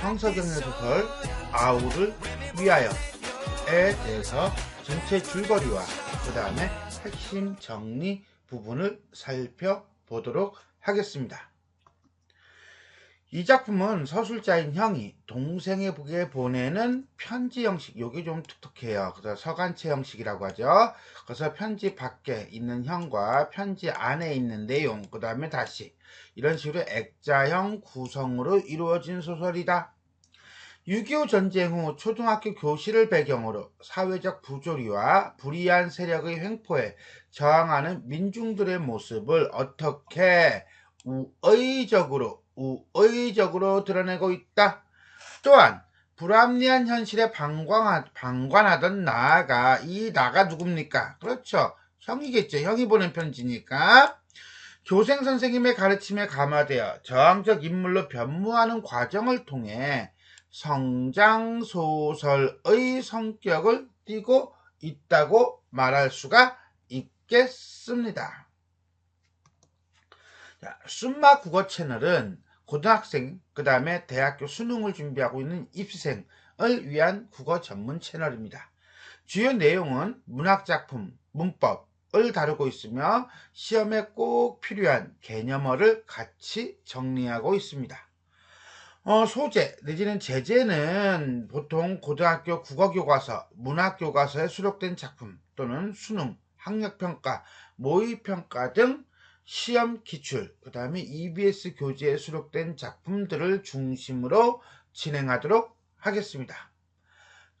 황석영의 소설 아우를 위하여에 대해서 전체 줄거리와 그 다음에 핵심 정리 부분을 살펴보도록 하겠습니다. 이 작품은 서술자인 형이 동생에게 보내는 편지 형식, 요게 좀 툭툭해요. 그래서 서간체 형식이라고 하죠. 그래서 편지 밖에 있는 형과 편지 안에 있는 내용, 그 다음에 다시 이런 식으로 액자형 구성으로 이루어진 소설이다. 6.25 전쟁 후 초등학교 교실을 배경으로 사회적 부조리와 불이한 세력의 횡포에 저항하는 민중들의 모습을 어떻게 우의적으로 우의적으로 드러내고 있다. 또한 불합리한 현실에 방관하, 방관하던 나가 이 나가 누굽니까? 그렇죠. 형이겠죠. 형이 보낸 편지니까. 교생 선생님의 가르침에 감화되어 저항적 인물로 변모하는 과정을 통해 성장 소설의 성격을 띠고 있다고 말할 수가 있겠습니다. 자, 순마 국어 채널은 고등학생, 그 다음에 대학교 수능을 준비하고 있는 입시생을 위한 국어 전문 채널입니다. 주요 내용은 문학작품, 문법을 다루고 있으며 시험에 꼭 필요한 개념어를 같이 정리하고 있습니다. 어, 소재 내지는 제재는 보통 고등학교 국어교과서, 문학교과서에 수록된 작품 또는 수능, 학력평가, 모의평가 등 시험 기출, 그 다음에 EBS 교재에 수록된 작품들을 중심으로 진행하도록 하겠습니다.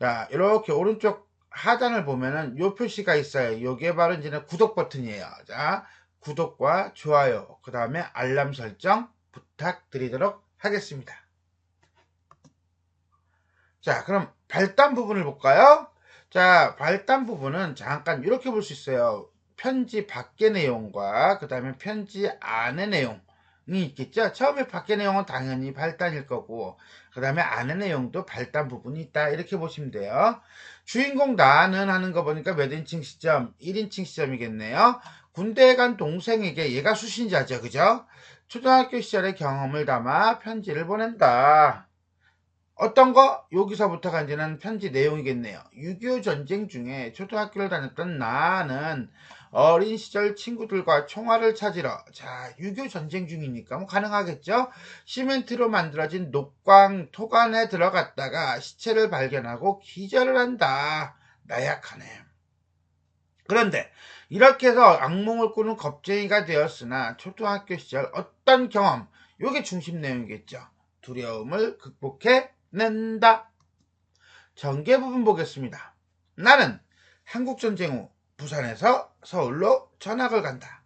자, 이렇게 오른쪽 하단을 보면은 요 표시가 있어요. 요게 바로 이제 구독 버튼이에요. 자, 구독과 좋아요, 그 다음에 알람 설정 부탁드리도록 하겠습니다. 자, 그럼 발단 부분을 볼까요? 자, 발단 부분은 잠깐 이렇게 볼 수 있어요. 편지 밖의 내용과 그 다음에 편지 안의 내용이 있겠죠. 처음에 밖의 내용은 당연히 발단일 거고 그 다음에 안의 내용도 발단 부분이 있다 이렇게 보시면 돼요. 주인공 나는 하는 거 보니까 몇 인칭 시점? 1인칭 시점이겠네요. 군대에 간 동생에게 얘가 수신자죠. 그죠? 초등학교 시절의 경험을 담아 편지를 보낸다. 어떤 거? 여기서부터가 이제는 편지 내용이겠네요. 6.25 전쟁 중에 초등학교를 다녔던 나는 어린 시절 친구들과 총알을 찾으러 자6.25 전쟁 중이니까 뭐 가능하겠죠? 시멘트로 만들어진 녹광 토관에 들어갔다가 시체를 발견하고 기절을 한다. 나약하네. 그런데 이렇게 해서 악몽을 꾸는 겁쟁이가 되었으나 초등학교 시절 어떤 경험? 요게 중심 내용이겠죠. 두려움을 극복해낸다. 전개 부분 보겠습니다. 나는 한국전쟁 후 부산에서 서울로 전학을 간다.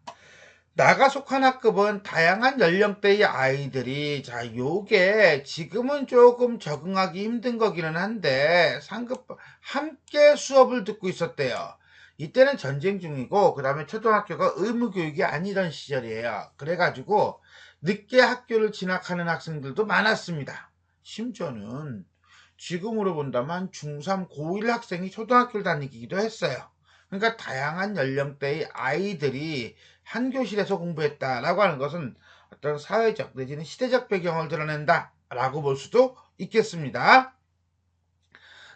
나가 속한 학급은 다양한 연령대의 아이들이 자 요게 지금은 조금 적응하기 힘든 거기는 한데 상급 함께 수업을 듣고 있었대요. 이때는 전쟁 중이고 그 다음에 초등학교가 의무교육이 아니던 시절이에요. 그래가지고 늦게 학교를 진학하는 학생들도 많았습니다. 심지어는 지금으로 본다면 중3, 고1 학생이 초등학교를 다니기도 했어요. 그러니까 다양한 연령대의 아이들이 한 교실에서 공부했다라고 하는 것은 어떤 사회적 내지는 시대적 배경을 드러낸다라고 볼 수도 있겠습니다.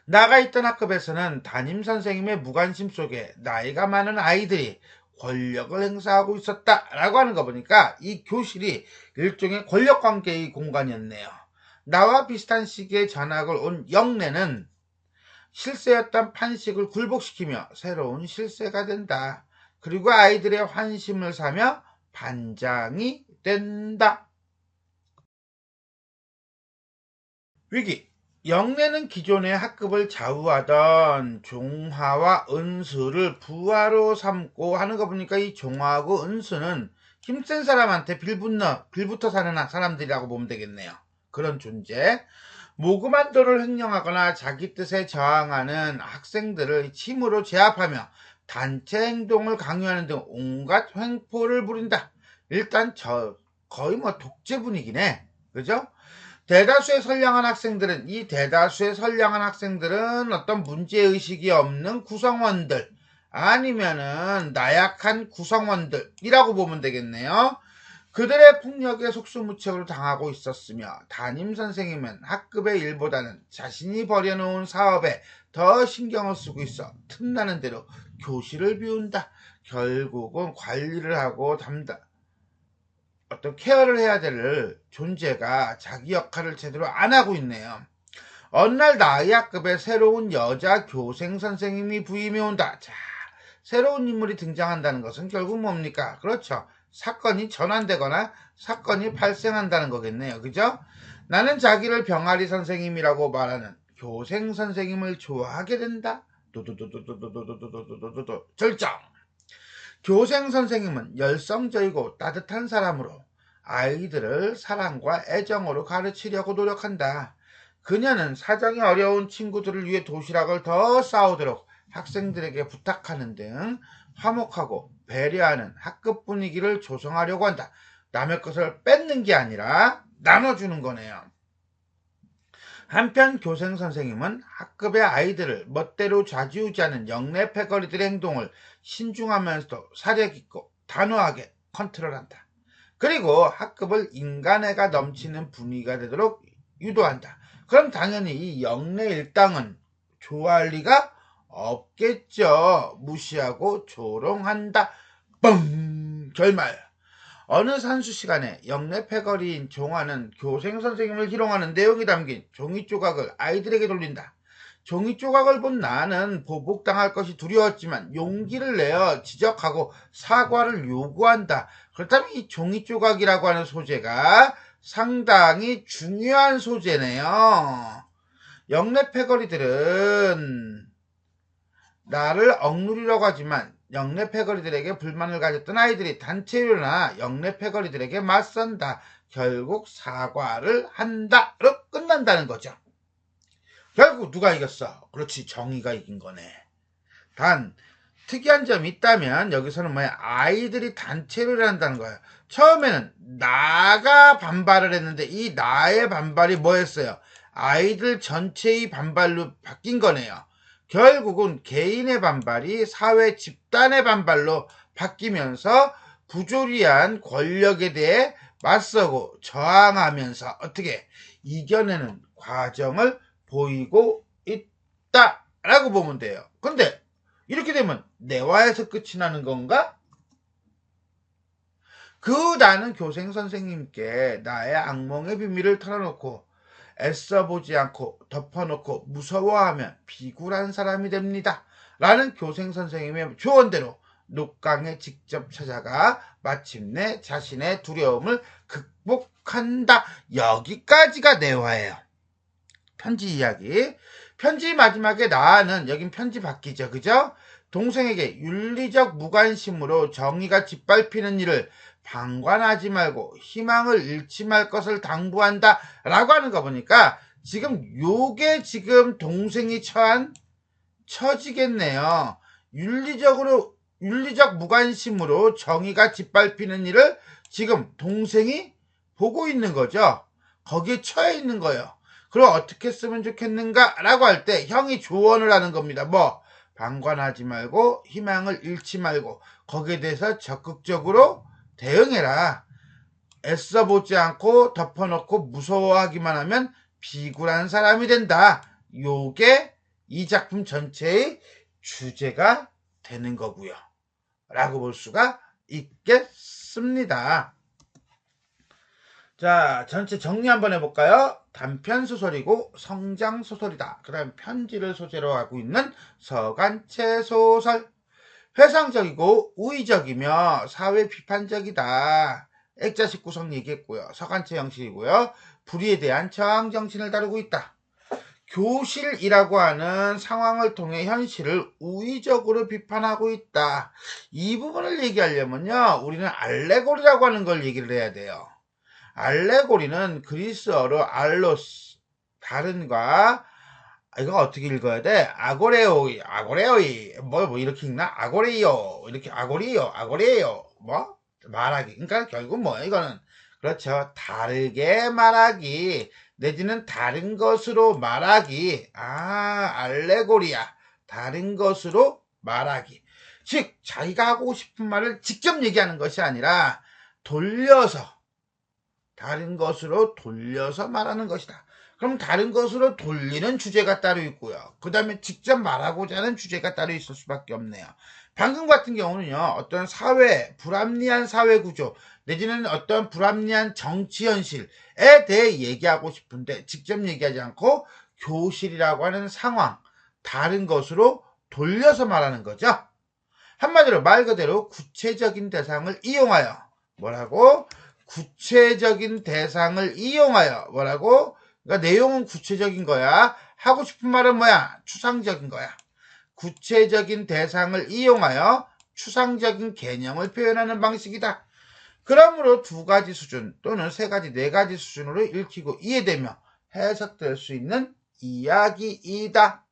나가 있던 학급에서는 담임 선생님의 무관심 속에 나이가 많은 아이들이 권력을 행사하고 있었다라고 하는 거 보니까 이 교실이 일종의 권력 관계의 공간이었네요. 나와 비슷한 시기에 전학을 온 영래는 실세였던 판식을 굴복시키며 새로운 실세가 된다. 그리고 아이들의 환심을 사며 반장이 된다. 위기. 영래는 기존의 학급을 좌우하던 종화와 은수를 부하로 삼고 하는 거 보니까 이 종화하고 은수는 힘센 사람한테 빌붙어, 빌붙어 사는 사람들이라고 보면 되겠네요. 그런 존재. 모금한 돈을 횡령하거나 자기 뜻에 저항하는 학생들을 힘으로 제압하며 단체 행동을 강요하는 등 온갖 횡포를 부린다. 일단 저 거의 뭐 독재 분위기네. 그죠? 대다수의 선량한 학생들은 이 대다수의 선량한 학생들은 어떤 문제의식이 없는 구성원들 아니면은 나약한 구성원들이라고 보면 되겠네요. 그들의 폭력에 속수무책으로 당하고 있었으며 담임 선생님은 학급의 일보다는 자신이 벌여놓은 사업에 더 신경을 쓰고 있어 틈나는 대로 교실을 비운다. 결국은 관리를 하고 담당 어떤 케어를 해야 될 존재가 자기 역할을 제대로 안 하고 있네요. 어느 날 나이 학급에 새로운 여자 교생 선생님이 부임해 온다. 자, 새로운 인물이 등장한다는 것은 결국 뭡니까? 그렇죠. 사건이 전환되거나 사건이 발생한다는 거겠네요. 그죠? 나는 자기를 병아리 선생님이라고 말하는 교생 선생님을 좋아하게 된다. 도도도도도도도도도도도도 절정. 교생 선생님은 열성적이고 따뜻한 사람으로 아이들을 사랑과 애정으로 가르치려고 노력한다. 그녀는 사정이 어려운 친구들을 위해 도시락을 더 싸오도록 학생들에게 부탁하는 등 화목하고 배려하는 학급 분위기를 조성하려고 한다. 남의 것을 뺏는 게 아니라 나눠주는 거네요. 한편 교생 선생님은 학급의 아이들을 멋대로 좌지우지하는 영내 패거리들의 행동을 신중하면서도 사려 깊고 단호하게 컨트롤한다. 그리고 학급을 인간애가 넘치는 분위기가 되도록 유도한다. 그럼 당연히 이 영내 일당은 좋아할 리가 없겠죠. 무시하고 조롱한다. 뻥! 결말. 어느 산수 시간에 영내 패거리인 종아는 교생 선생님을 희롱하는 내용이 담긴 종이 조각을 아이들에게 돌린다. 종이 조각을 본 나는 보복당할 것이 두려웠지만 용기를 내어 지적하고 사과를 요구한다. 그렇다면 이 종이 조각이라고 하는 소재가 상당히 중요한 소재네요. 영내 패거리들은 나를 억누리려고 하지만 영내 패거리들에게 불만을 가졌던 아이들이 단체로 나 영내 패거리들에게 맞선다. 결국 사과를 한다로 끝난다는 거죠. 결국 누가 이겼어? 그렇지 정의가 이긴 거네. 단 특이한 점이 있다면 여기서는 뭐야 아이들이 단체를 한다는 거야. 처음에는 나가 반발을 했는데 이 나의 반발이 뭐였어요? 아이들 전체의 반발로 바뀐 거네요. 결국은 개인의 반발이 사회 집단의 반발로 바뀌면서 부조리한 권력에 대해 맞서고 저항하면서 어떻게 이겨내는 과정을 보이고 있다라고 보면 돼요. 근데 이렇게 되면 내화에서 끝이 나는 건가? 그 나는 교생 선생님께 나의 악몽의 비밀을 털어놓고 애써보지 않고 덮어놓고 무서워하면 비굴한 사람이 됩니다. 라는 교생 선생님의 조언대로 녹강에 직접 찾아가 마침내 자신의 두려움을 극복한다. 여기까지가 내화예요. 편지 이야기. 편지 마지막에 나는 여긴 편지 바뀌죠. 그죠? 동생에게 윤리적 무관심으로 정의가 짓밟히는 일을 방관하지 말고 희망을 잃지 말 것을 당부한다 라고 하는 거 보니까 지금 요게 지금 동생이 처한 처지겠네요. 윤리적으로 윤리적 무관심으로 정의가 짓밟히는 일을 지금 동생이 보고 있는 거죠. 거기에 처해 있는 거예요. 그럼 어떻게 쓰면 좋겠는가? 라고 할 때 형이 조언을 하는 겁니다. 뭐 방관하지 말고 희망을 잃지 말고 거기에 대해서 적극적으로 대응해라. 애써 보지 않고 덮어놓고 무서워하기만 하면 비굴한 사람이 된다. 요게 이 작품 전체의 주제가 되는 거고요. 라고 볼 수가 있겠습니다. 자, 전체 정리 한번 해볼까요? 단편 소설이고 성장 소설이다. 그 다음 편지를 소재로 하고 있는 서간체 소설. 회상적이고 우의적이며 사회 비판적이다. 액자식 구성 얘기했고요. 서간체 형식이고요. 불의에 대한 저항 정신을 다루고 있다. 교실이라고 하는 상황을 통해 현실을 우의적으로 비판하고 있다. 이 부분을 얘기하려면요. 우리는 알레고리라고 하는 걸 얘기를 해야 돼요. 알레고리는 그리스어로 알로스, 다른과 아, 이거 어떻게 읽어야 돼? 아고레오이, 아고레오이, 뭐, 뭐, 이렇게 읽나? 아고레이오, 이렇게, 아고리요, 아고레요, 뭐? 말하기. 그러니까 결국 뭐야, 이거는. 그렇죠. 다르게 말하기. 내지는 다른 것으로 말하기. 아, 알레고리야. 다른 것으로 말하기. 즉, 자기가 하고 싶은 말을 직접 얘기하는 것이 아니라, 돌려서 다른 것으로 돌려서 말하는 것이다. 그럼 다른 것으로 돌리는 주제가 따로 있고요. 그 다음에 직접 말하고자 하는 주제가 따로 있을 수밖에 없네요. 방금 같은 경우는요, 어떤 사회, 불합리한 사회 구조, 내지는 어떤 불합리한 정치 현실에 대해 얘기하고 싶은데, 직접 얘기하지 않고 교실이라고 하는 상황, 다른 것으로 돌려서 말하는 거죠. 한마디로 말 그대로 구체적인 대상을 이용하여, 뭐라고? 구체적인 대상을 이용하여, 뭐라고? 그러니까 내용은 구체적인 거야. 하고 싶은 말은 뭐야? 추상적인 거야. 구체적인 대상을 이용하여 추상적인 개념을 표현하는 방식이다. 그러므로 두 가지 수준 또는 세 가지, 네 가지 수준으로 읽히고 이해되며 해석될 수 있는 이야기이다.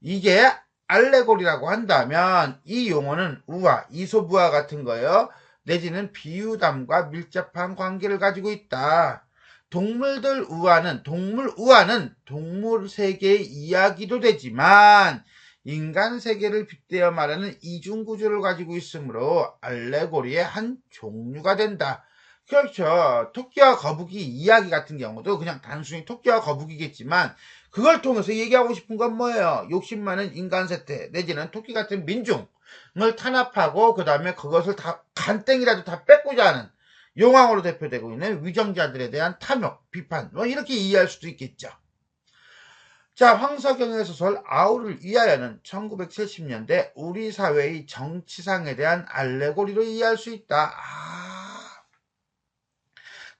이게 알레고리라고 한다면 이 용어는 우화, 이소부화 같은 거예요. 내지는 비유담과 밀접한 관계를 가지고 있다. 동물들 우화는 동물 우화는 동물 세계의 이야기도 되지만 인간 세계를 빗대어 말하는 이중 구조를 가지고 있으므로 알레고리의 한 종류가 된다. 그렇죠. 토끼와 거북이 이야기 같은 경우도 그냥 단순히 토끼와 거북이겠지만 그걸 통해서 얘기하고 싶은 건 뭐예요? 욕심 많은 인간 세태 내지는 토끼 같은 민중을 탄압하고 그 다음에 그것을 다 간땡이라도 다 뺏고자 하는 용왕으로 대표되고 있는 위정자들에 대한 탐욕, 비판 뭐 이렇게 이해할 수도 있겠죠. 자, 황석영의 소설 아우를 위하여는 1970년대 우리 사회의 정치상에 대한 알레고리로 이해할 수 있다. 아...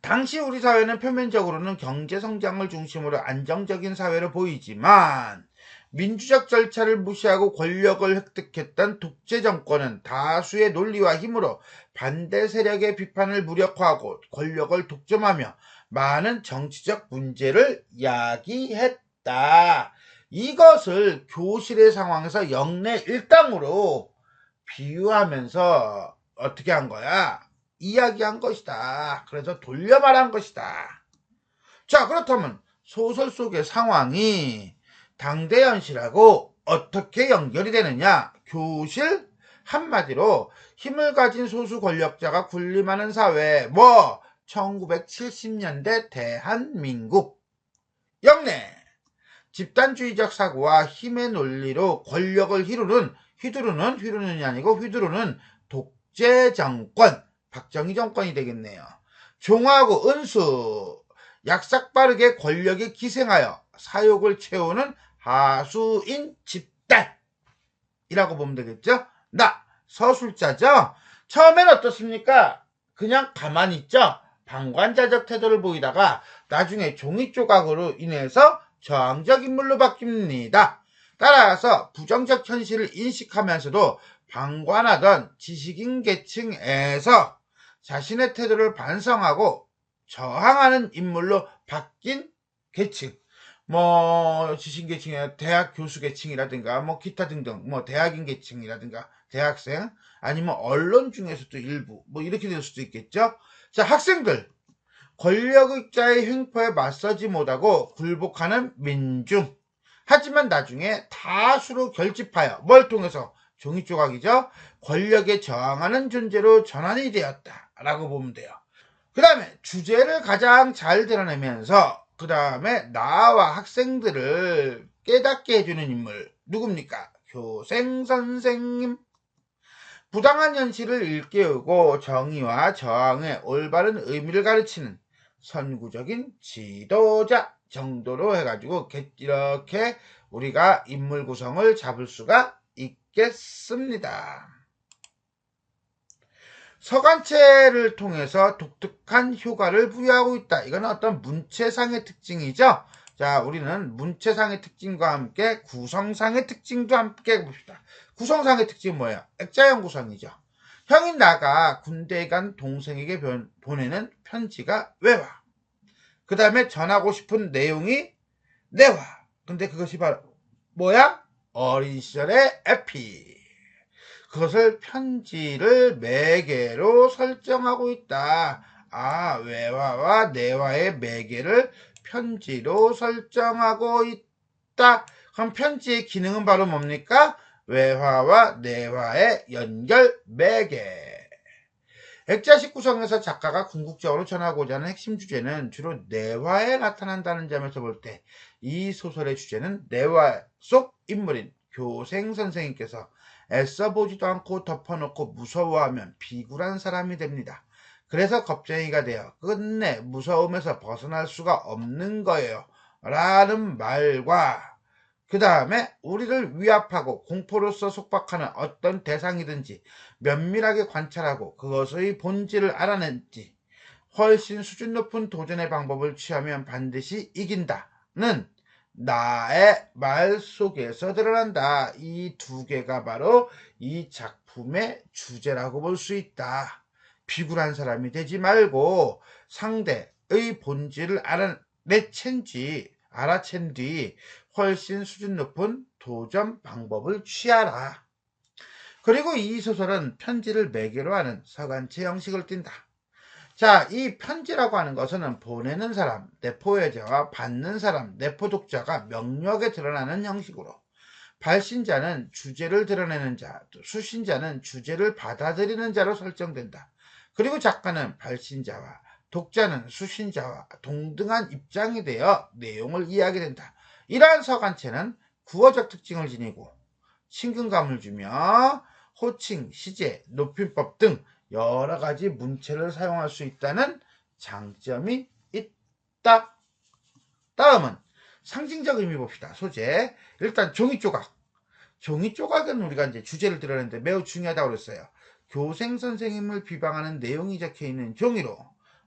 당시 우리 사회는 표면적으로는 경제 성장을 중심으로 안정적인 사회로 보이지만 민주적 절차를 무시하고 권력을 획득했던 독재 정권은 다수의 논리와 힘으로 반대 세력의 비판을 무력화하고 권력을 독점하며 많은 정치적 문제를 야기했다. 이것을 교실의 상황에서 영내 일당으로 비유하면서 어떻게 한 거야? 이야기한 것이다. 그래서 돌려 말한 것이다. 자, 그렇다면 소설 속의 상황이 당대 현실하고 어떻게 연결이 되느냐? 교실 한마디로 힘을 가진 소수 권력자가 군림하는 사회 뭐 1970년대 대한민국 영내 집단주의적 사고와 힘의 논리로 권력을 휘두르는 휘두르는 휘두르는이 아니고 휘두르는 독재 정권 박정희 정권이 되겠네요. 종하고 은수 약삭 빠르게 권력에 기생하여 사욕을 채우는 하수인 집단이라고 보면 되겠죠. 나 서술자죠. 처음엔 어떻습니까? 그냥 가만히 있죠. 방관자적 태도를 보이다가 나중에 종이 조각으로 인해서 저항적 인물로 바뀝니다. 따라서 부정적 현실을 인식하면서도 방관하던 지식인 계층에서 자신의 태도를 반성하고 저항하는 인물로 바뀐 계층. 뭐 지식 계층이 대학 교수 계층이라든가 뭐 기타 등등 뭐 대학인 계층이라든가 대학생 아니면 언론 중에서도 일부 뭐 이렇게 될 수도 있겠죠. 자 학생들 권력자의 횡포에 맞서지 못하고 굴복하는 민중 하지만 나중에 다수로 결집하여 뭘 통해서 종이 조각이죠. 권력에 저항하는 존재로 전환이 되었다라고 보면 돼요. 그 다음에 주제를 가장 잘 드러내면서 그 다음에 나와 학생들을 깨닫게 해주는 인물 누굽니까? 교생 선생님. 부당한 현실을 일깨우고 정의와 저항의 올바른 의미를 가르치는 선구적인 지도자 정도로 해가지고 이렇게 우리가 인물 구성을 잡을 수가 있겠습니다. 서간체를 통해서 독특한 효과를 부여하고 있다. 이건 어떤 문체상의 특징이죠. 자, 우리는 문체상의 특징과 함께 구성상의 특징도 함께 봅시다. 구성상의 특징은 뭐예요? 액자형 구성이죠. 형인 나가 군대에 간 동생에게 보내는 편지가 외화. 그 다음에 전하고 싶은 내용이 내화. 근데 그것이 바로 뭐야? 어린 시절의 에피. 그것을 편지를 매개로 설정하고 있다. 아, 외화와 내화의 매개를 편지로 설정하고 있다. 그럼 편지의 기능은 바로 뭡니까? 외화와 내화의 연결 매개. 액자식 구성에서 작가가 궁극적으로 전하고자 하는 핵심 주제는 주로 내화에 나타난다는 점에서 볼 때 이 소설의 주제는 내화 속 인물인 교생 선생님께서 애써 보지도 않고 덮어놓고 무서워하면 비굴한 사람이 됩니다. 그래서 겁쟁이가 되어 끝내 무서움에서 벗어날 수가 없는 거예요. 라는 말과 그 다음에 우리를 위압하고 공포로서 속박하는 어떤 대상이든지 면밀하게 관찰하고 그것의 본질을 알아낸지 훨씬 수준 높은 도전의 방법을 취하면 반드시 이긴다는 나의 말 속에서 드러난다. 이 두 개가 바로 이 작품의 주제라고 볼 수 있다. 비굴한 사람이 되지 말고 상대의 본질을 알아내챈 뒤, 알아챈 뒤 훨씬 수준 높은 도전 방법을 취하라. 그리고 이 소설은 편지를 매개로 하는 서간체 형식을 띈다. 자, 이 편지라고 하는 것은 보내는 사람, 내포여자와 받는 사람, 내포 독자가 명료하게 드러나는 형식으로 발신자는 주제를 드러내는 자, 또 수신자는 주제를 받아들이는 자로 설정된다. 그리고 작가는 발신자와 독자는 수신자와 동등한 입장이 되어 내용을 이해하게 된다. 이러한 서간체는 구어적 특징을 지니고 친근감을 주며 호칭, 시제, 높임법 등 여러 가지 문체를 사용할 수 있다는 장점이 있다. 다음은 상징적 의미 봅시다. 소재. 일단 종이 조각. 종이 조각은 우리가 이제 주제를 드러내는데 매우 중요하다고 그랬어요. 교생 선생님을 비방하는 내용이 적혀 있는 종이로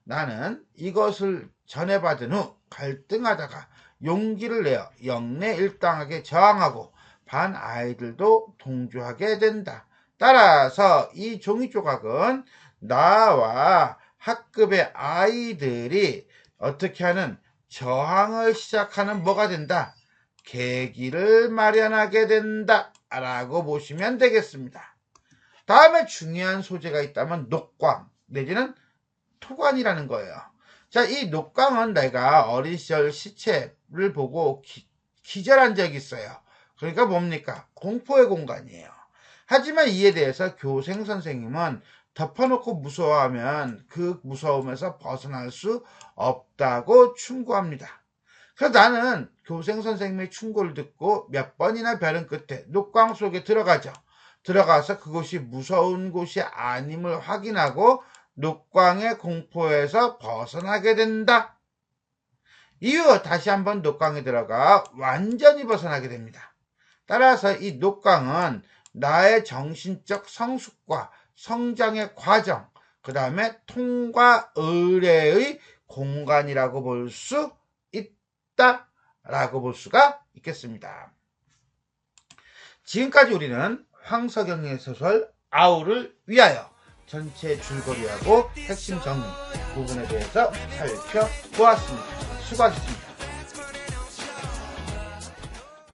나는 이것을 전해받은 후 갈등하다가 용기를 내어 영내 일당하게 저항하고 반 아이들도 동조하게 된다. 따라서 이 종이 조각은 나와 학급의 아이들이 어떻게 하는 저항을 시작하는 뭐가 된다. 계기를 마련하게 된다. 라고 보시면 되겠습니다. 다음에 중요한 소재가 있다면 녹광 내지는 토관이라는 거예요. 자, 이 녹광은 내가 어린 시절 시체를 보고 기, 기절한 적이 있어요. 그러니까 뭡니까? 공포의 공간이에요. 하지만 이에 대해서 교생 선생님은 덮어놓고 무서워하면 그 무서움에서 벗어날 수 없다고 충고합니다. 그래서 나는 교생 선생님의 충고를 듣고 몇 번이나 별은 끝에 녹광 속에 들어가죠. 들어가서 그곳이 무서운 곳이 아님을 확인하고 녹광의 공포에서 벗어나게 된다. 이후 다시 한번 녹광에 들어가 완전히 벗어나게 됩니다. 따라서 이 녹광은 나의 정신적 성숙과 성장의 과정, 그 다음에 통과 의례의 공간이라고 볼 수 있다라고 볼 수가 있겠습니다. 지금까지 우리는 황석영의 소설 아우를 위하여 전체 줄거리하고 핵심 정리 부분에 대해서 살펴보았습니다. 수고하셨습니다.